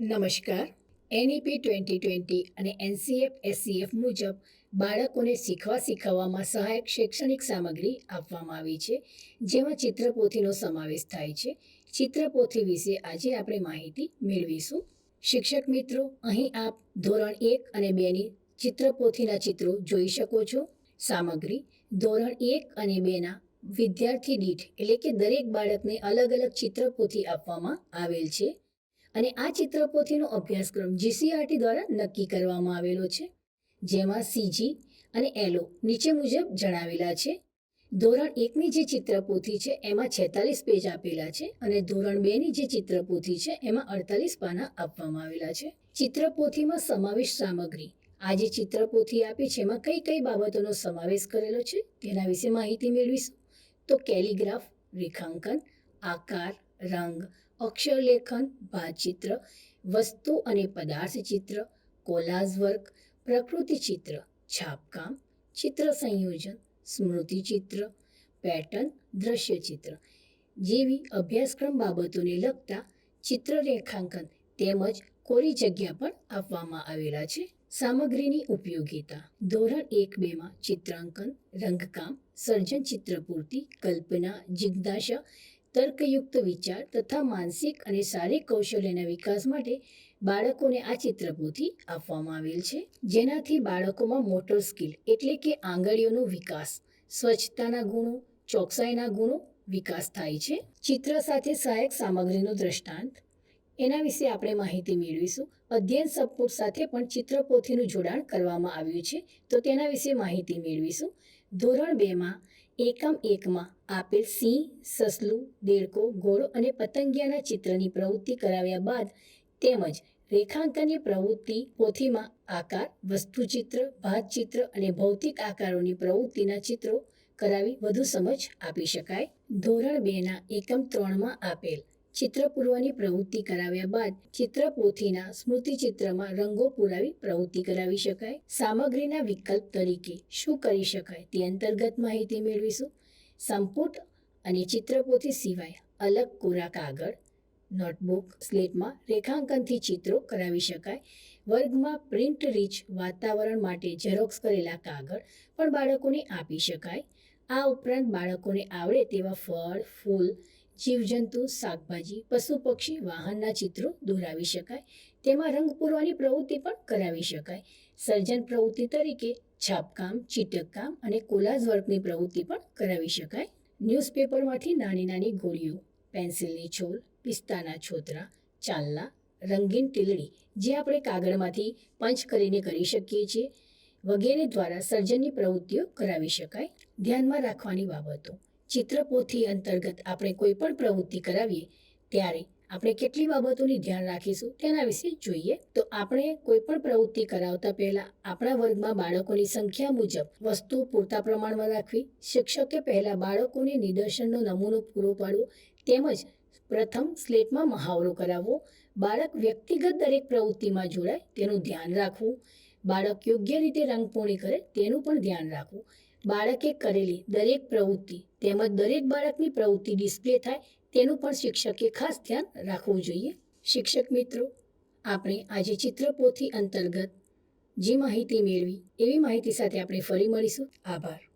નમસ્કાર. NEP twenty twenty અને NCF SCF મુજબ બાળકોને શીખવા શીખવવામાં સહાયક શૈક્ષણિક સામગ્રી આપવામાં આવી છે, જેમાં ચિત્રપોથીનો સમાવેશ થાય છે. ચિત્રપોથી વિશે આજે આપણે માહિતી મેળવીશું. શિક્ષક મિત્રો, અહીં આપ ધોરણ એક અને બેની ચિત્રપોથીના ચિત્રો જોઈ શકો છો. સામગ્રી, ધોરણ એક અને બેના વિદ્યાર્થી દીઠ એટલે કે દરેક બાળકને અલગ અલગ ચિત્રપોથી આપવામાં આવેલ છે. અને આ ચિત્રપોથીનો અભ્યાસક્રમ જીસીઆરટી દ્વારા નક્કી કરવામાં આવેલો છે. જેમાં સીજી અને એલો નીચે મુજબ જણાવેલા છે. ધોરણ એકની જે ચિત્રપોથી છે, એમાં છેતાલીસ પેજ આપેલા છે અને ધોરણ બેની જે ચિત્રપોથી છે, એમાં અડતાલીસ પાના આપવામાં આવેલા છે. ચિત્રપોથીમાં સમાવેશ સામગ્રી. આ જે ચિત્રપોથી આપી છે, એમાં કઈ કઈ બાબતોનો સમાવેશ કરેલો છે, તેના વિશે માહિતી મેળવીશું. તો કેલિગ્રાફ, રેખાંકન, આકાર, રંગ અક્ષરલેખન ભાતચિત્ર વસ્તુ અને પદાર્થ ચિત્ર કોલાઝ વર્ક, પ્રકૃતિ ચિત્ર, છાપકામ, ચિત્ર સંયોજન, સ્મૃતિ ચિત્ર, પેટર્ન, દ્રશ્ય ચિત્ર જેવી અભ્યાસક્રમ બાબતોને લગતા ચિત્ર રેખાંકન તેમજ કોરી જગ્યા પણ આપવામાં આવેલા છે. સામગ્રીની ઉપયોગિતા. ધોરણ એક બેમાં ચિત્રાંકન, રંગકામ, સર્જન ચિત્રપૂર્તિ કલ્પના, જિજ્ઞાસા તર્કયુક્ત વિચાર તથા માનસિક અને શારીરિક કૌશલ્યના વિકાસ માટે બાળકોને આ ચિત્રપોથી આપવામાં આવેલ છે. જેનાથી બાળકોમાં મોટર સ્કિલ એટલે કે આંગળીઓનો વિકાસ, સ્વચ્છતાના ગુણો, ચોકસાઈના ગુણો વિકાસ થાય છે. ચિત્ર સાથે સહાયક સામગ્રીનો દ્રષ્ટાંત એના વિશે આપણે માહિતી મેળવીશું. અધ્યયન સપોર્ટ સાથે પણ ચિત્રપોથીનું જોડાણ કરવામાં આવ્યું છે, તો તેના વિશે માહિતી મેળવીશું. ધોરણ બેમાં એકમ એકમાં આપેલ સિંહ, સસલું, દેડકો, ઘોડો અને પતંગિયાના ચિત્રની પ્રવૃત્તિ કરાવ્યા બાદ તેમજ રેખાંકનની પ્રવૃત્તિ પોથીમાં આકાર, વસ્તુચિત્ર, ભાતચિત્ર અને ભૌતિક આકારોની પ્રવૃત્તિના ચિત્રો કરાવી વધુ સમજ આપી શકાય. ધોરણ બેના એકમ ત્રણમાં આપેલ ચિત્ર પૂરવાની પ્રવૃત્તિ કરાવ્યા બાદ ચિત્રપોથીના સ્મૃતિચિત્રમાં રંગો પુરાવી પ્રવૃત્તિ કરાવી શકાય. સામગ્રીના વિકલ્પ તરીકે શું કરી શકાય તે અંતર્ગત માહિતી મેળવીશું. સંપુટ અને ચિત્રપોથી સિવાય અલગ કોરા કાગળ, નોટબુક, સ્લેટમાં રેખાંકનથી ચિત્રો કરાવી શકાય. વર્ગમાં પ્રિન્ટ રીચ વાતાવરણ માટે ઝેરોક્સ કરેલા કાગળ પણ બાળકોને આપી શકાય. આ ઉપરાંત બાળકોને આવડે તેવા ફળ, ફૂલ જીવજંતુ, શાકભાજી, પશુ પક્ષી, વાહનના ચિત્રો દોરાવી શકાય. તેમાં રંગ પૂરવાની પ્રવૃત્તિ પણ કરાવી શકાય. સર્જન પ્રવૃત્તિ તરીકે છાપકામ, ચીટકકામ અને કોલાજ વર્કની પ્રવૃત્તિ પણ કરાવી શકાય. ન્યૂઝપેપરમાંથી નાની નાની ગોળીઓ, પેન્સિલની છોલ, પિસ્તાના છોતરા, ચાલના, રંગીન તીલડી જે આપણે કાગળમાંથી પંચ કરીને કરી શકીએ છીએ, વગેરે દ્વારા સર્જનની પ્રવૃત્તિઓ કરાવી શકાય. ધ્યાનમાં રાખવાની બાબતો. ચિત્રપોથી અંતર્ગત આપણે કોઈ પણ પ્રવૃત્તિ કરાવીએ, ત્યારે આપણે કેટલી બાબતોની ધ્યાન રાખીશું તેના વિશે જોઈએ. તો આપણે કોઈ પણ પ્રવૃત્તિ કરાવતા પહેલા આપણા વર્ગમાં બાળકોની સંખ્યા મુજબ વસ્તુ પૂરતા પ્રમાણમાં રાખવી, શિક્ષકે પહેલા બાળકોને નિદર્શનનો નમૂનો પૂરો પાડવો, તેમજ પ્રથમ સ્લેટમાં મહાવરો કરાવવો. બાળક વ્યક્તિગત દરેક પ્રવૃત્તિમાં જોડાય તેનું ધ્યાન રાખવું. બાળક યોગ્ય રીતે રંગપૂર્ણી કરે તેનું પણ ધ્યાન રાખવું. બાળકે કરેલી દરેક પ્રવૃત્તિ તેમજ દરેક બાળકની પ્રવૃત્તિ ડિસ્પ્લે થાય તેનું પણ શિક્ષકે ખાસ ધ્યાન રાખવું જોઈએ. શિક્ષક મિત્રો, આપણે આજે ચિત્રપોથી અંતર્ગત જે માહિતી મેળવી એવી માહિતી સાથે આપણે ફરી મળીશું. આભાર.